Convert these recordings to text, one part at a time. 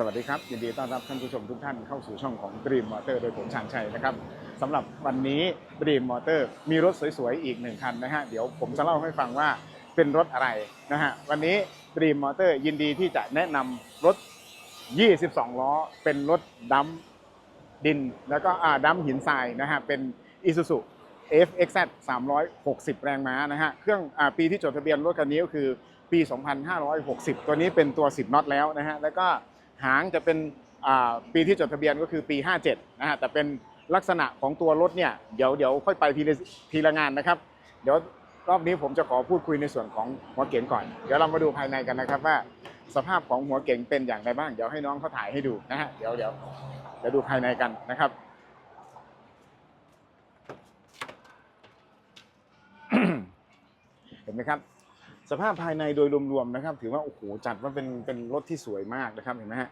สวัสดีครับ ยินดีต้อนรับท่านผู้ชมทุกท่านเข้าสู่ช่องของ Dream Motor โดยผมชาญชัยนะครับสำหรับวันนี้ Dream Motor มีรถสวยๆ อีกหนึ่งคันนะฮะ เดี๋ยวผมจะเล่าให้ฟังว่าเป็นรถอะไรนะฮะ วันนี้ Dream Motor ยินดีที่จะแนะนำรถ 22 ล้อ เป็นรถดัมดิน แล้วก็อ่าดัมหินทรายนะฮะ เป็น Isuzu FXZ 360 แรงม้านะฮะ เครื่องอ่าปีที่จดทะเบียนรถคันนี้ก็คือปี 2560 ตัวนี้เป็นตัว 10น็อตแล้วนะฮะ แล้วก็ หางจะเป็นปีที่จดทะเบียนก็คือปี 57นะฮะแต่เป็นลักษณะของตัวรถเนี่ยเดี๋ยวเดี๋ยวค่อยไปทีละทีละงานนะครับ เดี๋ยวรอบนี้ผมจะขอพูดคุยในส่วนของหัวเก๋งก่อน เดี๋ยวเรามาดูภายในกันนะครับว่า สภาพของหัวเก๋งเป็นอย่างไรบ้าง เดี๋ยวให้น้องเขาถ่ายให้ดูนะฮะเดี๋ยวเดี๋ยวเดี๋ยวดูภายในกันนะครับเห็นไหมครับ สภาพภายในโดยรวมๆนะครับ ถือว่าโอ้โหจัดว่าเป็นเป็นรถที่สวยมากนะครับเห็นไหมฮะ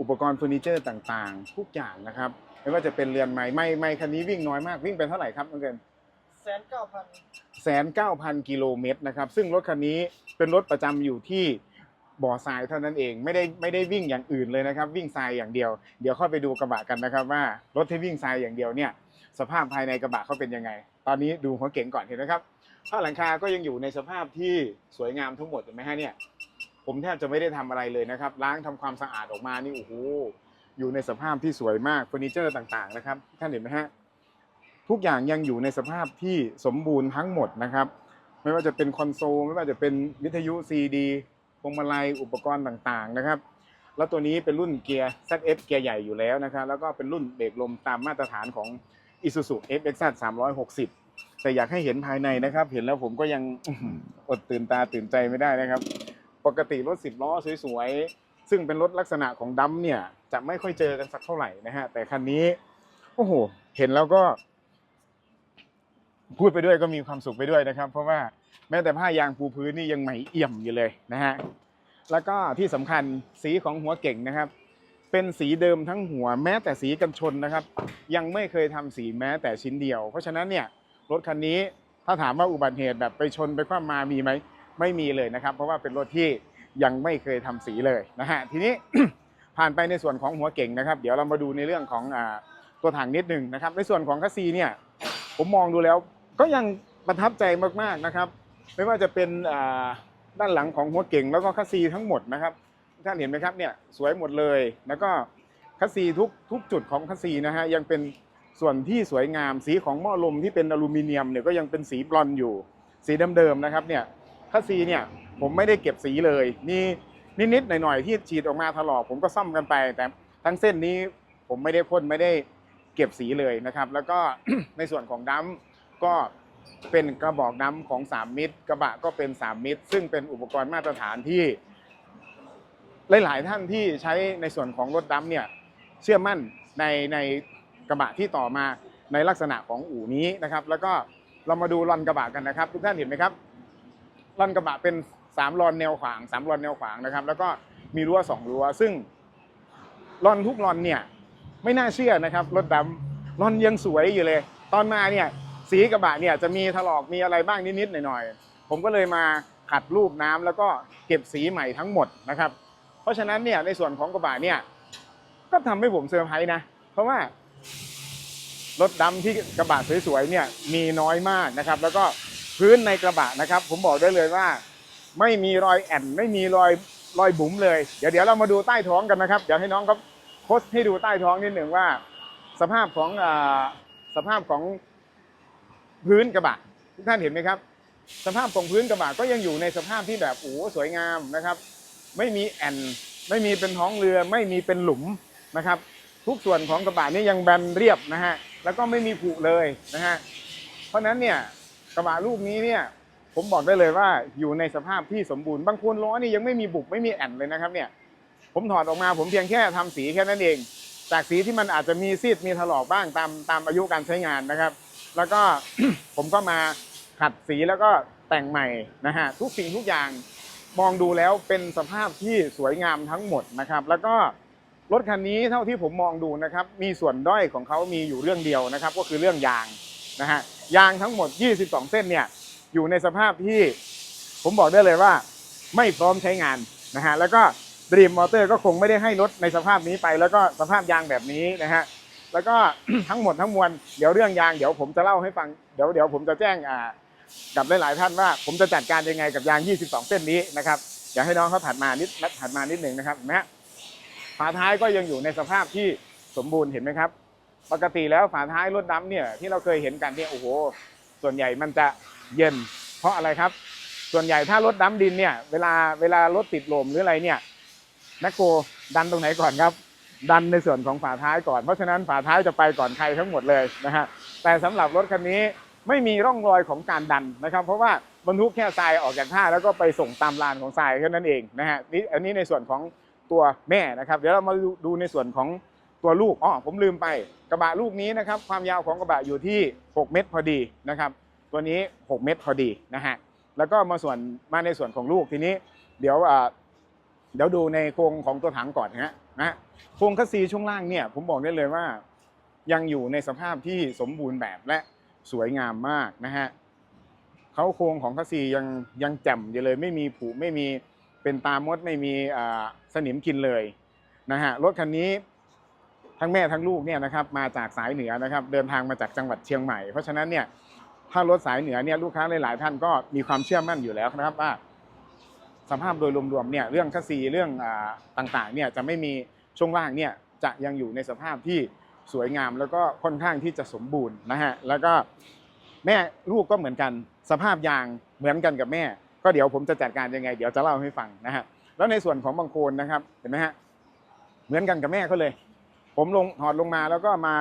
อุปกรณ์เฟอร์นิเจอร์ต่างๆ ทุกอย่างนะครับไม่ว่าจะเป็นเรือนไม้ไม่ไม่คันนี้วิ่งน้อยมากวิ่งไปเท่าไหร่ครับน้องเกินแสนเก้าพันแสนเก้าพันกิโลเมตรนะครับซึ่งรถคันนี้เป็นรถประจำอยู่ที่บ่อทรายเท่านั้นเองไม่ได้ไม่ได้วิ่งอย่างอื่นเลยนะครับ วิ่งทรายอย่างเดียว เดี๋ยวค่อยไปดูกระบะกันนะครับว่ารถที่วิ่งทรายอย่างเดียวเนี่ย สภาพภายในกระบะเขาเป็นยังไง ตอนนี้ดูหัวเก๋งก่อนเห็นไหมครับผ้าหลังคาก็ยังอยู่ในสภาพที่สวยงามทั้งหมดเห็นไหมฮะเนี่ยผมแทบจะไม่ได้ทำอะไรเลยนะครับ ล้างทำความสะอาดออกมานี่โอ้โหอยู่ในสภาพที่สวยมากเฟอร์นิเจอร์ต่างๆนะครับท่านเห็นไหมฮะทุกอย่างยังอยู่ในสภาพที่สมบูรณ์ทั้งหมดนะครับ ไม่ว่าจะเป็นคอนโซลไม่ว่าจะเป็นวิทยุซีดีพวงมาลัยอุปกรณ์ต่างๆนะครับ แล้วตัวนี้เป็นรุ่นเกียร์ ZF เกียร์ใหญ่อยู่แล้วนะครับ แล้วก็เป็นรุ่นเบรกลมตามมาตรฐานของ Isuzu FXZ 360 แต่อยากให้เห็นภายในนะครับ เห็นแล้วผมก็ยังอื้อหืออดตื่นตาตื่นใจไม่ได้นะครับ ปกติรถ 10 ล้อสวยๆ ซึ่งเป็นรถลักษณะของดัมเนี่ย จะไม่ค่อยเจอกันสักเท่าไหร่นะฮะ แต่คันนี้ โอ้โห เห็นแล้วก็ พูดไปด้วยก็มีความสุขไปด้วยนะครับ เพราะว่าแม้แต่ผ้ายางปูพื้นนี่ยังใหม่เอี่ยมอยู่เลยนะฮะแล้วก็ที่สำคัญสีของหัวเก่งนะครับ เป็นสีเดิมทั้งหัวแม้แต่สีกันชนนะครับ ยังไม่เคยทำสีแม้แต่ชิ้นเดียว เพราะฉะนั้นเนี่ยรถคันนี้ถ้าถามว่าอุบัติเหตุแบบไปชนไปคว่ำมามีไหมไม่มีเลยนะครับ เพราะว่าเป็นรถที่ยังไม่เคยทำสีเลยนะฮะทีนี้ผ่านไปในส่วนของหัวเก่งนะครับ เดี๋ยวเรามาดูในเรื่องของอตัวถังนิดนึงนะครับ ในส่วนของคัสซีเนี่ยผมมองดูแล้วก็ยังประทับใจมากๆนะครับ ไม่ว่าจะเป็นด้านหลังของหัวเก่งแล้วก็คัสซีทั้งหมดนะครับ ท่านเห็นไหมครับเนี่ยสวยหมดเลย แล้วก็คัสซีทุกทุกจุดของคัสซีนะฮะยังเป็นส่วนที่สวยงามสีของหม้อลมที่เป็นอลูมิเนียมเนี่ยก็ยังเป็นสีบลอนอยู่ สีเดิมๆนะครับเนี่ยคัสซีเนี่ยผมไม่ได้เก็บสีเลยมีนิดๆหน่อยๆที่ฉีดออกมาถลอกผมก็ซ่อมกันไป แต่ทั้งเส้นนี้ผมไม่ได้พ่นไม่ได้เก็บสีเลยนะครับ แล้วก็ในส่วนของดัมก็เป็นกระบอกน้ำของ 3 มิตร กระบะก็เป็น 3 มิตร ซึ่งเป็นอุปกรณ์มาตรฐานที่ หลาย ๆ ท่านที่ใช้ในส่วนของรถดำเนี่ยเชื่อมั่นในในกระบะที่ต่อมาในลักษณะของอู่นี้นะครับ แล้วก็เรามาดูรอนกระบะกันนะครับ ทุกท่านเห็นไหมครับรอนกระบะเป็น3รอนแนวขวาง3รอนแนวขวางนะครับ แล้วก็มีรั้ว2รั้ว ซึ่งรอนทุกรอนเนี่ยไม่น่าเชื่อนะครับรถดำรอนยังสวยอยู่เลย ตอนมาเนี่ยสีกระบะเนี่ยจะมีถลอกมีอะไรบ้างนิดๆหน่อยๆผมก็เลยมาขัดรูปน้ำแล้วก็เก็บสีใหม่ทั้งหมดนะครับ เพราะฉะนั้นเนี่ยในส่วนของกระบะเนี่ยก็ทำให้ผมเซอร์ไพรส์นะ เพราะว่ารถดำที่กระบะสวยๆเนี่ยมีน้อยมากนะครับ แล้วก็พื้นในกระบะนะครับ ผมบอกได้เลยว่า ไม่มีรอยแอนไม่มีรอยรอยบุ๋มเลย เดี๋ยวเดี๋ยวเรามาดูใต้ท้องกันนะครับเดี๋ยวให้น้องเขาโพสให้ดูใต้ท้องนิดหนึ่งว่า สภาพของอสภาพของพื้นกระบะทุกท่านเห็นไหมครับ สภาพของพื้นกระบะก็ยังอยู่ในสภาพที่แบบโอ้สวยงามนะครับ ไม่มีแอนไม่มีเป็นท้องเรือไม่มีเป็นหลุมนะครับ ทุกส่วนของกระบะนี่ยังแบนเรียบนะฮะแล้วก็ไม่มีผุเลยนะฮะเพราะฉะนั้นเนี่ยกระบะลูกนี้เนี่ยผมบอกได้เลยว่าอยู่ในสภาพที่สมบูรณ์บางคนล้อนี่ยังไม่มีบุบไม่มีแอนเลยนะครับเนี่ยผมถอดออกมาผมเพียงแค่ทำสีแค่นั้นเอง จากสีที่มันอาจจะมีซีดมีถลอกบ้างตามตามอายุการใช้งานนะครับ แล้วก็ผมก็มาขัดสีแล้วก็แต่งใหม่นะฮะทุกสิ่งทุกอย่าง มองดูแล้วเป็นสภาพที่สวยงามทั้งหมดนะครับ แล้วก็รถคันนี้เท่าที่ผมมองดูนะครับ มีส่วนด้อยของเขามีอยู่เรื่องเดียวนะครับ ก็คือเรื่องยางนะฮะยางทั้งหมด 22 เส้นเนี่ยอยู่ในสภาพที่ผมบอกได้เลยว่า ไม่พร้อมใช้งานนะฮะแล้วก็ Dream Motor ก็คงไม่ได้ให้รถในสภาพนี้ไป แล้วก็สภาพยางแบบนี้นะฮะแล้วก็ทั้งหมดทั้งมวลเดี๋ยวเรื่องยางเดี๋ยวผมจะเล่าให้ฟังเดี๋ยวเดี๋ยวผมจะแจ้งอ่า กับหลายๆท่านว่า ผมจะจัดการยังไงกับยาง 22 เส้นนี้นะครับเดี๋ยวให้น้องเขาถัดมานิดถัดมานิดหนึ่งนะครับนไหมฮะฝาท้ายก็ยังอยู่ในสภาพที่สมบูรณ์เห็นไหมครับ ปกติแล้วฝาท้ายรถดำเนี่ยที่เราเคยเห็นกันเนี่ยโอ้โห ส่วนใหญ่มันจะเย็น เพราะอะไรครับ ส่วนใหญ่ถ้ารถดำดินเนี่ยเวลาเวลารถติดลมหรืออะไรเนี่ยแมคโครดันตรงไหนก่อนครับดันในส่วนของฝาท้ายก่อน เพราะฉะนั้นฝาท้ายจะไปก่อนใครทั้งหมดเลยนะฮะแต่สำหรับรถคันนี้ ไม่มีร่องรอยของการดันนะครับ เพราะว่าบรรทุกแค่ทรายออกจากท่าแล้วก็ไปส่งตามลานของทรายแค่นั้นเองนะฮะนี่อันนี้ในส่วนของตัวแม่นะครับ เดี๋ยวเรามาดูในส่วนของตัวลูกอ๋อผมลืมไปกระบะลูกนี้นะครับ ความยาวของกระบะอยู่ที่ 6 เมตรพอดีนะครับ ตัวนี้ 6 เมตรพอดีนะฮะแล้วก็มาส่วนมาในส่วนของลูกทีนี้ เดี๋ยวเดี๋ยวดูในโครงของตัวถังก่อนนะฮะนะโครงคัสซีช่วงล่างเนี่ยผมบอกได้เลยว่า ยังอยู่ในสภาพที่สมบูรณ์แบบและ สวยงามมากนะฮะเขาโครงของคัสซียังยังแจ่มอยู่เลยไม่มีผุไม่มีเป็นตามดไม่มีอ่าสนิมกินเลยนะฮะรถคันนี้ทั้งแม่ทั้งลูกเนี่ยนะครับมาจากสายเหนือนะครับ เดินทางมาจากจังหวัดเชียงใหม่ เพราะฉะนั้นเนี่ยถ้ารถสายเหนือเนี่ยลูกค้าหลาย ๆ ท่านก็มีความเชื่อมั่นอยู่แล้วนะครับว่าสภาพโดยรวมๆเนี่ยเรื่องคัสซีเรื่องอาต่างๆเนี่ยจะไม่มีช่วงล่างเนี่ยจะยังอยู่ในสภาพที่ สวยงามแล้วก็ค่อนข้างที่จะสมบูรณ์นะฮะแล้วก็แม่ลูกก็เหมือนกัน สภาพยางเหมือนกันกับแม่ ก็เดี๋ยวผมจะจัดการยังไง เดี๋ยวจะเล่าให้ฟังนะฮะแล้วในส่วนของบางโคนนะครับเห็นไหมฮะเหมือนกันกับแม่เขาเลย ผมลงถอดลงมาแล้วก็มา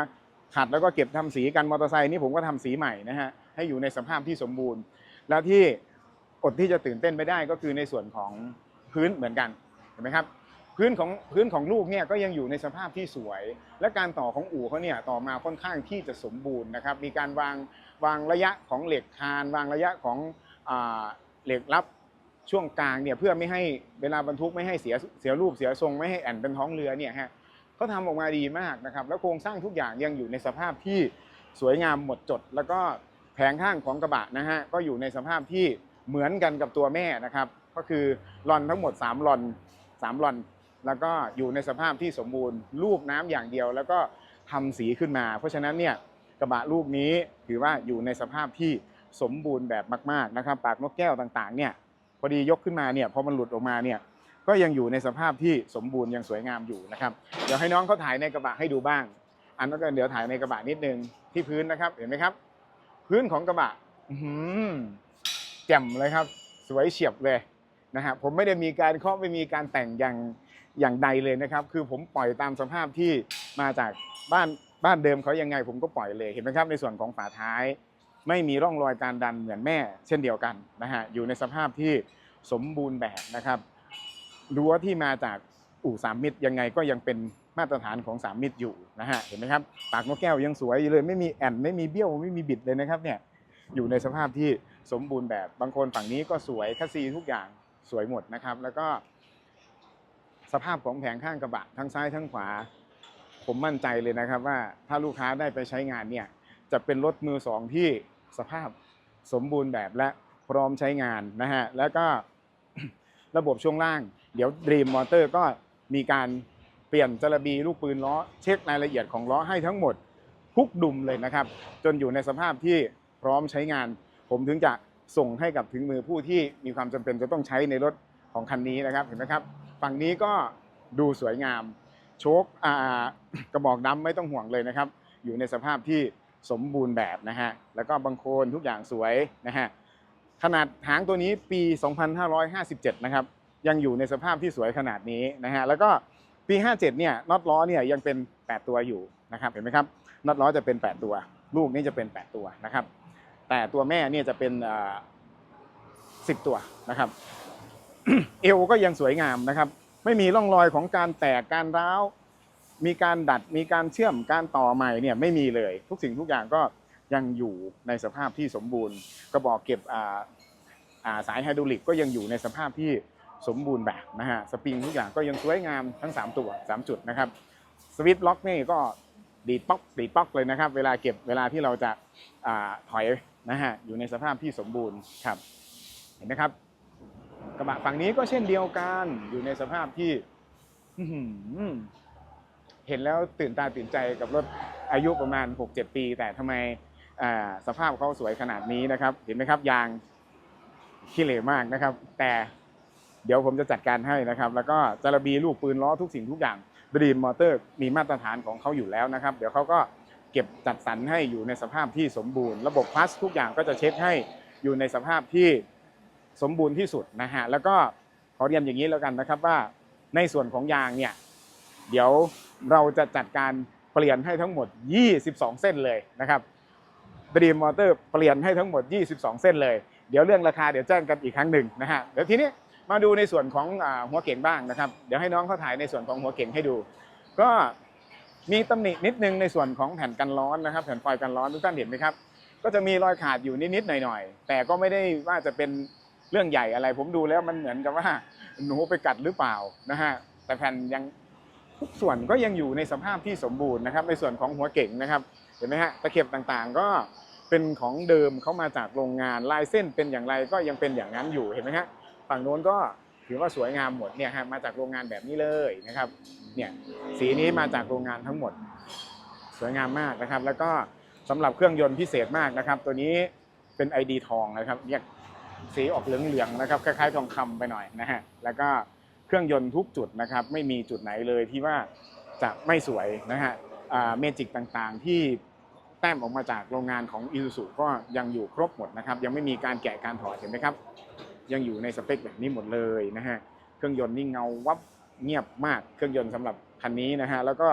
ขัดแล้วก็เก็บทำสีกันมอเตอร์ไซค์นี่ผมก็ทำสีใหม่นะฮะให้อยู่ในสภาพที่สมบูรณ์ แล้วที่อดที่จะตื่นเต้นไม่ได้ก็คือในส่วนของพื้นเหมือนกันเห็นไหมครับ พื้นของพื้นของลูกเนี่ยก็ยังอยู่ในสภาพที่สวย และการต่อของอู่เขาเนี่ยต่อมาค่อนข้างที่จะสมบูรณ์นะครับ มีการวางวางระยะของเหล็กคาน วางระยะของอเหล็กรับช่วงกลางเนี่ยเพื่อไม่ให้เวลาบรรทุกไม่ให้เสียเสียรูปเสียทรงไม่ให้แอนเป็นท้องเรือเนี่ยฮะเขาทำออกมาดีมากนะครับ แล้วโครงสร้างทุกอย่างยังอยู่ในสภาพที่สวยงามหมดจด แล้วก็แผงข้างของกระบะนะฮะก็อยู่ในสภาพที่เหมือนกันกับตัวแม่นะครับ ก็คือลอนทั้งหมด3ลอน3ลอน แล้วก็อยู่ในสภาพที่สมบูรณ์ รูปน้ำอย่างเดียว แล้วก็ทำสีขึ้นมา เพราะฉะนั้นเนี่ยกระบะลูกนี้ถือว่าอยู่ในสภาพที่สมบูรณ์แบบมากๆนะครับ ปากนกแก้วต่างๆเนี่ยพอดียกขึ้นมาเนี่ยพอมันหลุดออกมาเนี่ยก็ยังอยู่ในสภาพที่สมบูรณ์ยังสวยงามอยู่นะครับเดี๋ยวให้น้องเขาถ่ายในกระบะให้ดูบ้าง อันนั้นก็เดี๋ยวถ่ายในกระบะนิดนึงที่พื้นนะครับเห็นไหมครับ พื้นของกระบะหือแจ่มเลยครับ สวยเฉียบเลยนะฮะผมไม่ได้มีการเคาะไม่มีการแต่งอย่าง อย่างใดเลยนะครับ คือผมปล่อยตามสภาพที่มาจากบ้านบ้านเดิมเขายังไง ผมก็ปล่อยเลยเห็นไหมครับในส่วนของฝาท้าย ไม่มีร่องรอยการดันเหมือนแม่ เช่นเดียวกันนะฮะอยู่ในสภาพที่สมบูรณ์แบบนะครับรั้วที่มาจากอู่สามมิตรยังไงก็ยังเป็นมาตรฐานของสามมิตรอยู่นะฮะเห็นไหมครับปากนกแก้วยังสวยอยู่เลยไม่มีแอนไม่มีเบี้ยวไม่มีบิดเลยนะครับเนี่ยอยู่ในสภาพที่สมบูรณ์แบบบางคนฝั่งนี้ก็สวยคัสซีทุกอย่างสวยหมดนะครับ แล้วก็ สภาพของแผงข้างกระบะทั้งซ้ายทั้งขวา ผมมั่นใจเลยนะครับว่าถ้าลูกค้าได้ไปใช้งานเนี่ยจะเป็นรถมือสองที่สภาพสมบูรณ์แบบและพร้อมใช้งานนะฮะแล้วก็ระบบช่วงล่าง เดี๋ยว Dream Motor ก็มีการเปลี่ยนจระบีลูกปืนล้อ เช็ครายละเอียดของล้อให้ทั้งหมดทุกดุมเลยนะครับ จนอยู่ในสภาพที่พร้อมใช้งาน ผมถึงจะส่งให้กับถึงมือผู้ที่มีความจำเป็นจะต้องใช้ในรถของคันนี้นะครับเห็นไหมครับ ฝั่งนี้ก็ดูสวยงาม โชคกระบอกดำไม่ต้องห่วงเลยนะครับ อยู่ในสภาพที่สมบูรณ์แบบนะฮะ แล้วก็บางโคนทุกอย่างสวยนะฮะ ขนาดหางตัวนี้ปี 2557 นะครับ ยังอยู่ในสภาพที่สวยขนาดนี้นะฮะ แล้วก็ปี 57 เนี่ยน็อตล้อเนี่ยยังเป็น 8 ตัวอยู่นะครับ เห็นไหมครับ น็อตล้อจะเป็น 8 ตัว ลูกนี่จะเป็น 8 ตัวนะครับ แต่ตัวแม่เนี่ยจะเป็น 10 ตัวนะครับ เอวก็ยังสวยงามนะครับ ไม่มีร่องรอยของการแตกการร้าว มีการดัดมีการเชื่อมการต่อใหม่เนี่ยไม่มีเลย ทุกสิ่งทุกอย่างก็ยังอยู่ในสภาพที่สมบูรณ์ กระบอกเก็บสายไฮดรอลิกก็ยังอยู่ในสภาพที่สมบูรณ์แบบนะฮะสปริงทุกอย่างก็ยังสวยงามทั้ง 3 ตัว 3 จุดนะครับสวิตช์ล็อกนี่ก็ดีดป๊อกดีดป๊อกเลยนะครับ เวลาเก็บเวลาที่เราจะอถอยนะฮะอยู่ในสภาพที่สมบูรณ์ครับเห็นไหมครับ กระบะฝั่งนี้ก็เช่นเดียวกันอยู่ในสภาพที่เห็นแล้วตื่นตาตื่นใจกับรถอายุประมาณ 6-7 ปี แต่ทำไมสภาพเขาสวยขนาดนี้นะครับ เห็นไหมครับยางขี้เหร่มากนะครับ แต่เดี๋ยวผมจะจัดการให้นะครับ แล้วก็จารบีลูกปืนล้อทุกสิ่งทุกอย่างดรีมมอเตอร์มีมาตรฐานของเขาอยู่แล้วนะครับ เดี๋ยวเขาก็เก็บจัดสรรให้อยู่ในสภาพที่สมบูรณ์ ระบบพลัสทุกอย่างก็จะเช็คให้อยู่ในสภาพที่ สมบูรณ์ที่สุดนะฮะแล้วก็ขอเรียนอย่างนี้แล้วกันนะครับว่าในส่วนของยางเนี่ยเดี๋ยวเราจะจัดการเปลี่ยนให้ทั้งหมด 22 เส้นเลยนะครับดรีมมอเตอร์เปลี่ยนให้ทั้งหมด 22 เส้นเลย เดี๋ยวเรื่องราคาเดี๋ยวแจ้งกันอีกครั้งหนึ่งนะฮะเดี๋ยวทีนี้มาดูในส่วนของหัวเก่งบ้างนะครับ เดี๋ยวให้น้องเขาถ่ายในส่วนของหัวเก่งให้ดู ก็มีตำหนินิดนึงในส่วนของแผ่นกันร้อนนะครับ แผ่นฟอยล์กันร้อนทุกท่านเห็นไหมครับ ก็จะมีรอยขาดอยู่นิดๆหน่อยๆ แต่ก็ไม่ได้ว่าจะเป็น เรื่องใหญ่อะไร ผมดูแล้วมันเหมือนกับว่าหนูไปกัดหรือเปล่านะฮะแต่แผ่นยังทุกส่วนก็ยังอยู่ในสภาพที่สมบูรณ์นะครับ ในส่วนของหัวเก่งนะครับเห็นไหมฮะตะเข็บต่างๆก็เป็นของเดิมเข้ามาจากโรงงานลายเส้นเป็นอย่างไรก็ยังเป็นอย่างนั้นอยู่เห็นไหมฮะฝั่งโน้นก็ถือว่าสวยงามหมดเนี่ยฮะมาจากโรงงานแบบนี้เลยนะครับเนี่ยสีนี้มาจากโรงงานทั้งหมด สวยงามมากนะครับ แล้วก็สำหรับเครื่องยนต์พิเศษมากนะครับ ตัวนี้เป็น ID ทองนะครับเรียก สีออกเหลืองๆนะครับคล้ายๆทองคำไปหน่อยนะฮะแล้วก็เครื่องยนต์ทุกจุดนะครับไม่มีจุดไหนเลยที่ว่าจะไม่สวยนะฮะเมจิกต่างๆที่แต้มออกมาจากโรงงานของ i s u z u ก็ยังอยู่ครบหมดนะครับ ยังไม่มีการแกะการถอดเห็นไหมครับ ยังอยู่ในสเปคแบบนี้หมดเลยนะฮะเครื่องยนต์นี่เงาวับเงียบมากเครื่องยนต์สำหรับคันนี้นะฮะแล้วก็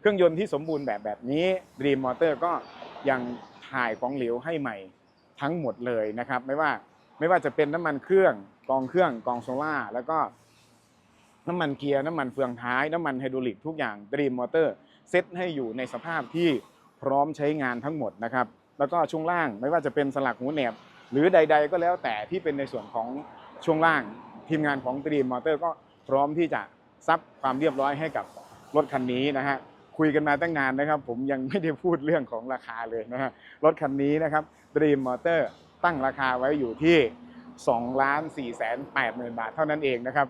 เครื่องยนต์ที่สมบูรณ์แบบแบบนี้ Dream Motor ก็ยังถ่ายของเหลวให้ใหม่ทั้งหมดเลยนะครับ ไม่ว่า ไม่ว่าจะเป็นน้ำมันเครื่องกองเครื่องกองโซล่าแล้วก็น้ำมันเกียร์น้ำมันเฟืองท้าย น้ำมันไฮดรอลิกทุกอย่าง Dream Motor เซตให้อยู่ในสภาพที่พร้อมใช้งานทั้งหมดนะครับ แล้วก็ช่วงล่างไม่ว่าจะเป็นสลักหูแหนบ หรือใด ๆ ก็แล้วแต่ที่เป็นในส่วนของช่วงล่างทีมงานของ Dream Motor ก็พร้อมที่จะซับความเรียบร้อยให้กับรถคันนี้นะฮะคุยกันมาตั้งนานนะครับ ผมยังไม่ได้พูดเรื่องของราคาเลยนะฮะรถคันนี้นะครับ Dream Motor ตั้งราคาไว้อยู่ที่2ล้าน4แสน8หมื่นบาทเท่านั้นเองนะครับ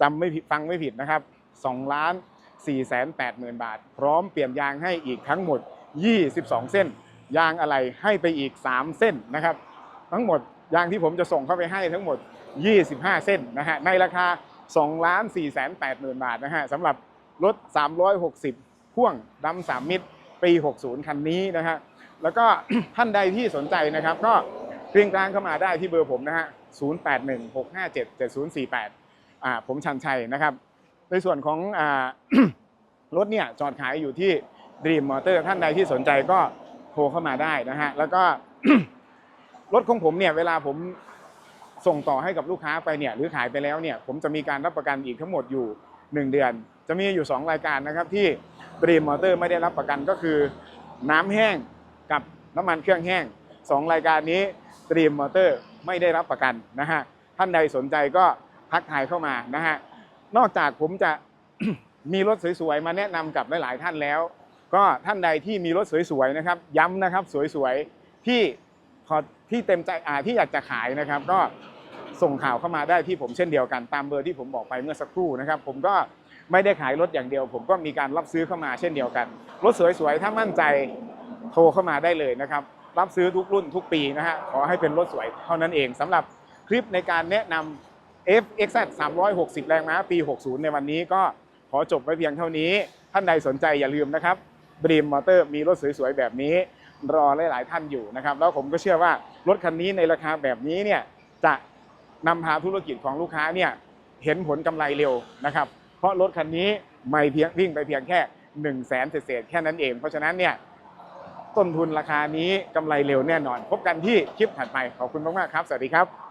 จำไม่ผิดฟังไม่ผิดนะครับ2ล้าน4แสน8หมื่นบาท พร้อมเปลี่ยนยางให้อีกทั้งหมด 22 เส้น ยางอะไรให้ไปอีก 3 เส้นนะครับ ทั้งหมดยางที่ผมจะส่งเข้าไปให้ทั้งหมด 25 เส้นนะฮะในราคา2ล้าน4แสน8หมื่นบาทนะฮะสำหรับรถ 360 พ่วงดำ3มิตรปี 60 คันนี้นะฮะแล้วก็ท่านใดที่สนใจนะครับก็ เรียงกลางเข้ามาได้ที่เบอร์ผมนะฮะ 0816577048 อ่า ผมชันชัยนะครับ ในส่วนของอ่ารถเนี่ยจอดขายอยู่ที่ Dream Motor ท่านใดที่สนใจก็โทรเข้ามาได้นะฮะ แล้วก็รถของผมเนี่ยเวลาผมส่งต่อให้กับลูกค้าไปเนี่ยหรือขายไปแล้วเนี่ยผมจะมีการรับประกันอีกทั้งหมดอยู่ 1 เดือน จะมีอยู่ 2 รายการนะครับที่ Dream Motor ไม่ได้รับประกันก็คือ น้ำแห้งกับน้ำมันเครื่องแห้ง 2 รายการนี้ Dream Motor ไม่ได้รับประกันนะฮะท่านใดสนใจก็ทักทายเข้ามานะฮะนอกจากผมจะมีรถสวยๆมาแนะนำกับหลายๆท่านแล้ว ก็ท่านใดที่มีรถสวยๆนะครับ ย้ำนะครับสวยๆที่พอที่เต็มใจอ่าที่อยากจะขายนะครับ ก็ส่งข่าวเข้ามาได้ที่ผมเช่นเดียวกันตามเบอร์ที่ผมบอกไปเมื่อสักครู่นะครับ ผมก็ไม่ได้ขายรถอย่างเดียว ผมก็มีการรับซื้อเข้ามาเช่นเดียวกัน รถสวยๆถ้ามั่นใจโทรเข้ามาได้เลยนะครับ รับซื้อทุกรุ่นทุกปีนะฮะขอให้เป็นรถสวยเท่านั้นเองสำหรับคลิปในการแนะนำ FXZ 360 แรงม้าปี 60 ในวันนี้ก็ขอจบไว้เพียงเท่านี้ ท่านใดสนใจอย่าลืมนะครับดรีมมอเตอร์มีรถสวยๆแบบนี้ รอหลายๆท่านอยู่นะครับ แล้วผมก็เชื่อว่ารถคันนี้ในราคาแบบนี้เนี่ยจะนำพาธุรกิจของลูกค้าเนี่ยเห็นผลกำไรเร็วนะครับ เพราะรถคันนี้ไม่เพียงวิ่งไปเพียงแค่1นึ่งแสนเศษๆแค่นั้นเอง เพราะฉะนั้นเนี่ย ต้นทุนราคานี้กำไรเร็วแน่นอน พบกันที่คลิปถัดไปขอบคุณมากๆครับ สวัสดีครับ